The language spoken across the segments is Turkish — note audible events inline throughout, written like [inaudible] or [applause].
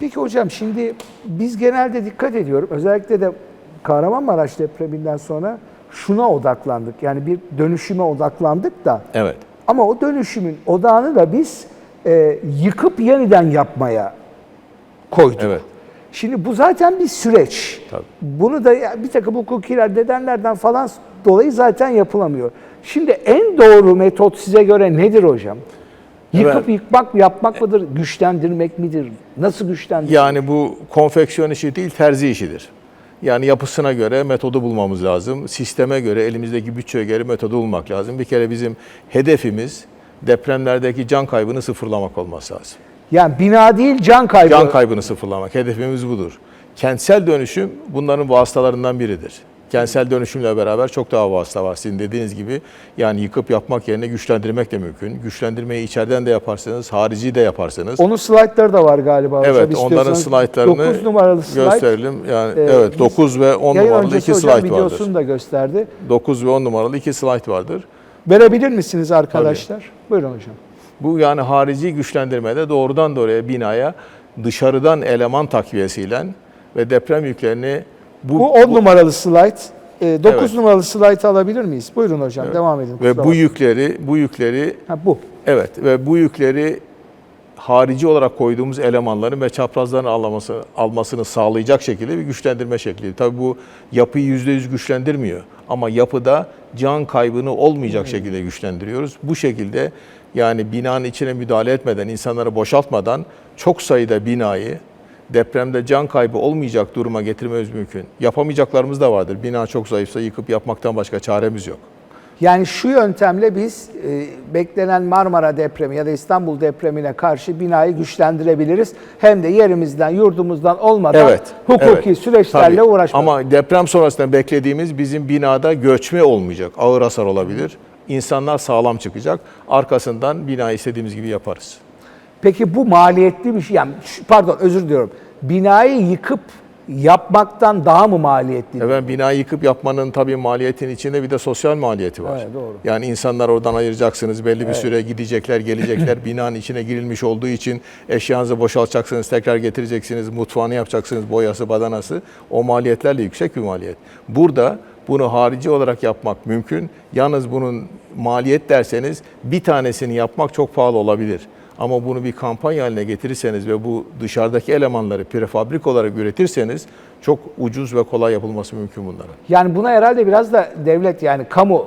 Peki hocam şimdi biz genelde dikkat ediyorum. Özellikle de Kahramanmaraş depreminden sonra şuna odaklandık. Yani bir dönüşüme odaklandık da Evet. ama o dönüşümün odağını da biz e, yıkıp yeniden yapmaya koyduk. Evet. Şimdi bu zaten bir süreç. Tabii. Bunu da bir takım hukukiler, nedenlerden falan dolayı zaten yapılamıyor. Şimdi en doğru metot size göre nedir hocam? Yıkıp Evet. yıkmak yapmak mıdır? Güçlendirmek midir? Nasıl güçlendirmek? Yani bu konfeksiyon işi değil, terzi işidir. Yani yapısına göre metodu bulmamız lazım. Sisteme göre, elimizdeki bütçeye göre metodu bulmak lazım. Bir kere bizim hedefimiz depremlerdeki can kaybını sıfırlamak olması lazım. Yani bina değil can kaybı. Can kaybını sıfırlamak. Hedefimiz budur. Kentsel dönüşüm bunların vasıtalarından biridir. Kentsel dönüşümle beraber çok daha vasıta var. Sizin dediğiniz gibi yani yıkıp yapmak yerine güçlendirmek de mümkün. Güçlendirmeyi içeriden de yaparsınız, harici de yaparsınız. Onun slaytları da var galiba. Evet, onların slaytlarını 9 numaralı slide. gösterelim. Yani Ee, evet biz- 9 ve 10 Yayın numaralı iki slide videosunu vardır. da gösterdi. 9 ve 10 numaralı iki slide vardır. Verebilir misiniz arkadaşlar? Buyurun hocam. Bu yani harici güçlendirmede doğrudan doğruya binaya dışarıdan eleman takviyesiyle ve deprem yüklerini bu, Bu 10 numaralı slide. 9 Evet. numaralı slide alabilir miyiz? Buyurun hocam devam edin. ve bu yükleri bu yükleri Ha, bu. evet ve bu yükleri harici olarak koyduğumuz elemanların ve çaprazların alması, almasını sağlayacak şekilde bir güçlendirme şekli. Tabii bu yapıyı yüzde yüz güçlendirmiyor ama yapıda can kaybını olmayacak şekilde güçlendiriyoruz. Bu şekilde yani binanın içine müdahale etmeden, insanları boşaltmadan çok sayıda binayı depremde can kaybı olmayacak duruma getirmemiz mümkün. Yapamayacaklarımız da vardır. Bina çok zayıfsa yıkıp yapmaktan başka çaremiz yok. Yani şu yöntemle biz e, beklenen Marmara depremi ya da İstanbul depremine karşı binayı güçlendirebiliriz. Hem de yerimizden, yurdumuzdan olmadan Evet. hukuki evet. süreçlerle uğraşmak. Ama deprem sonrasında beklediğimiz bizim binada göçme olmayacak. Ağır hasar olabilir. İnsanlar sağlam çıkacak. Arkasından bina istediğimiz gibi yaparız. Peki bu maliyetli bir şey. Yani pardon özür diliyorum. Binayı yıkıp yapmaktan daha mı maliyetli? Efendim binayı yıkıp yapmanın tabii maliyetin içinde bir de sosyal maliyeti var. Evet, doğru. Yani insanlar oradan ayıracaksınız. Belli bir süre gidecekler, gelecekler. [laughs] Binanın içine girilmiş olduğu için eşyanızı boşaltacaksınız, tekrar getireceksiniz, mutfağını yapacaksınız, boyası, badanası. O maliyetlerle yüksek bir maliyet. Burada bunu harici olarak yapmak mümkün. Yalnız bunun maliyet derseniz bir tanesini yapmak çok pahalı olabilir. Ama bunu bir kampanya haline getirirseniz ve bu dışarıdaki elemanları prefabrik olarak üretirseniz çok ucuz ve kolay yapılması mümkün bunların. Yani buna herhalde biraz da devlet yani kamu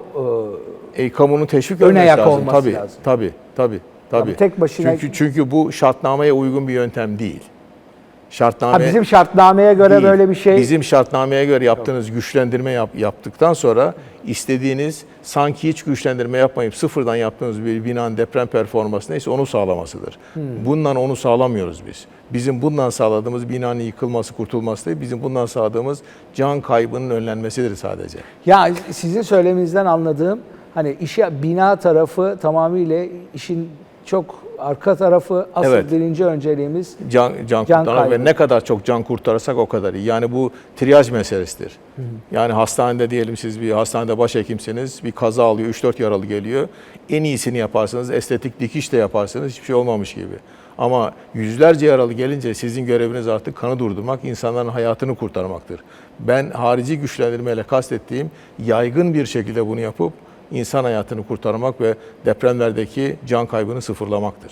e, E, kamunun teşvik Ön etmesi ayak lazım. olması tabii, lazım. Tabii, tabii, tabii. tek başına- Çünkü çünkü bu şartnameye uygun bir yöntem değil. Şartname ha, bizim şartnameye göre değil. böyle bir şey Bizim şartnameye göre yaptığınız güçlendirme yap, yaptıktan sonra istediğiniz sanki hiç güçlendirme yapmayıp sıfırdan yaptığınız bir binanın deprem performansı neyse onu sağlamasıdır. Hmm. Bundan onu sağlamıyoruz biz. Bizim bundan sağladığımız binanın yıkılması, kurtulması değil, bizim bundan sağladığımız can kaybının önlenmesidir sadece. Ya sizin söyleminizden anladığım hani işe bina tarafı tamamıyla işin çok arka tarafı asıl Evet. birinci önceliğimiz. can, can, Can kurtaran kaybı. ve ne kadar çok can kurtarırsak o kadar iyi. Yani bu triyaj meselesidir. Yani hastanede diyelim siz bir hastanede başhekimsiniz, bir kaza alıyor, 3-4 yaralı geliyor. En iyisini yaparsınız, estetik dikiş de yaparsınız, hiçbir şey olmamış gibi. Ama yüzlerce yaralı gelince sizin göreviniz artık kanı durdurmak, insanların hayatını kurtarmaktır. Ben harici güçlendirmeyle kastettiğim yaygın bir şekilde bunu yapıp insan hayatını kurtarmak ve depremlerdeki can kaybını sıfırlamaktır.